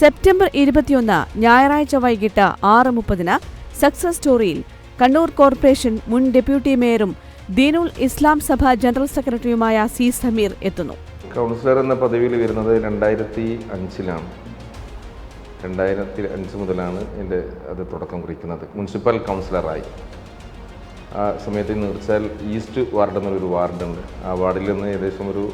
September ഇരുപത്തിയൊന്ന് ഞായറാഴ്ച വൈകിട്ട് ആറ് മുപ്പതിന് സക്സസ് സ്റ്റോറിയിൽ കണ്ണൂർ കോർപ്പറേഷൻ മുൻ ഡെപ്യൂട്ടി മേയറും ദീനുൽ ഇസ്ലാം സഭ ജനറൽ സെക്രട്ടറിയുമായ സി സമീർ എത്തുന്നു. കൗൺസിലർ എന്ന പദവിയിൽ വരുന്നത് രണ്ടായിരത്തി അഞ്ചിലാണ്. രണ്ടായിരത്തി അഞ്ച് മുതലാണ് എന്റെ അത് തുടക്കം കുറിക്കുന്നത്. മുനിസിപ്പൽ കൗൺസിലറായി. ആ സമയത്ത് നിർച്ചാൽ ഈസ്റ്റ് വാർഡ് എന്നൊരു വാർഡുണ്ട്. ആ വാർഡിൽ നിന്ന് ഏകദേശം ഒരു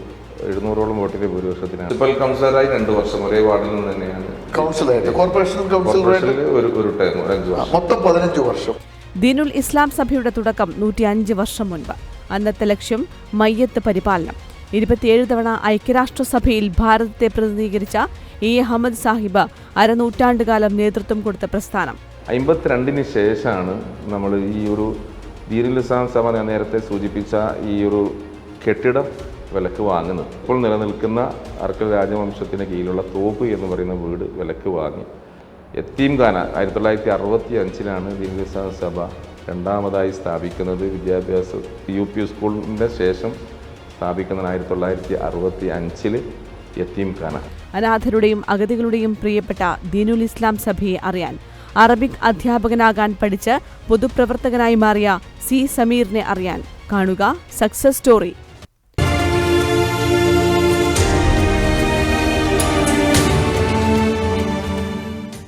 എഴുന്നൂറോളം വോട്ടിന്റെ ഭൂരിപക്ഷത്തിനാണ്. മുനിസിപ്പൽ കൗൺസിലറായി രണ്ട് വർഷം ഒരേ വാർഡിൽ നിന്ന് തന്നെയാണ്. കൗൺസിലായിട്ട് കോർപ്പറേഷൻ കൗൺസിലറായിട്ട്? ഒരു ഒരു ടൈം ഒരു അഞ്ച് വർഷം. മൊത്തം പതിനഞ്ച് വർഷം. ദീനുൽ ഇസ്ലാം സഭയുടെ തുടക്കം നൂറ്റി അഞ്ച് വർഷം മുൻപ്. അന്നത്തെ ലക്ഷ്യം മയ്യത്ത് പരിപാലനം. ഇരുപത്തിയേഴ് തവണ ഐക്യരാഷ്ട്രസഭയിൽ ഭാരതത്തെ പ്രതിനിധീകരിച്ച ഇ അഹമ്മദ് സാഹിബ് അരനൂറ്റാണ്ടുകാലം നേതൃത്വം കൊടുത്ത പ്രസ്ഥാനം. അമ്പത്തിരണ്ടിന് ശേഷമാണ് നമ്മൾ ഈ ഒരു ദീനുൽ ഇസ്ലാം സഭ നേരത്തെ സൂചിപ്പിച്ച ഈ ഒരു കെട്ടിടം വിലക്ക് വാങ്ങുന്നത് ഇപ്പോൾ നിലനിൽക്കുന്ന അർക്കൽ രാജവംശത്തിന് കീഴിലുള്ള തോപ്പ് എന്ന് പറയുന്ന വീട് വിലക്ക് വാങ്ങി. യത്തീംഖാന ആയിരത്തി തൊള്ളായിരത്തി അറുപത്തി അഞ്ചിലാണ് ദീനുലിസ്ലാം സഭ രണ്ടാമതായി സ്ഥാപിക്കുന്നത്. വിദ്യാഭ്യാസ യു പി സ്കൂളിന്റെ ശേഷം സ്ഥാപിക്കുന്ന ആയിരത്തി തൊള്ളായിരത്തി അറുപത്തി അഞ്ചിൽ യത്തീംഖാന അനാഥരുടെയും അഗതികളുടെയും പ്രിയപ്പെട്ട ദീനുൽ ഇസ്ലാം സഭയെ അറിയാൻ അറബിക് അധ്യാപകനാകാൻ പഠിച്ച് പൊതുപ്രവർത്തകനായി മാറിയ സി സമീറിനെ അറിയാൻ കാണുക. Success story.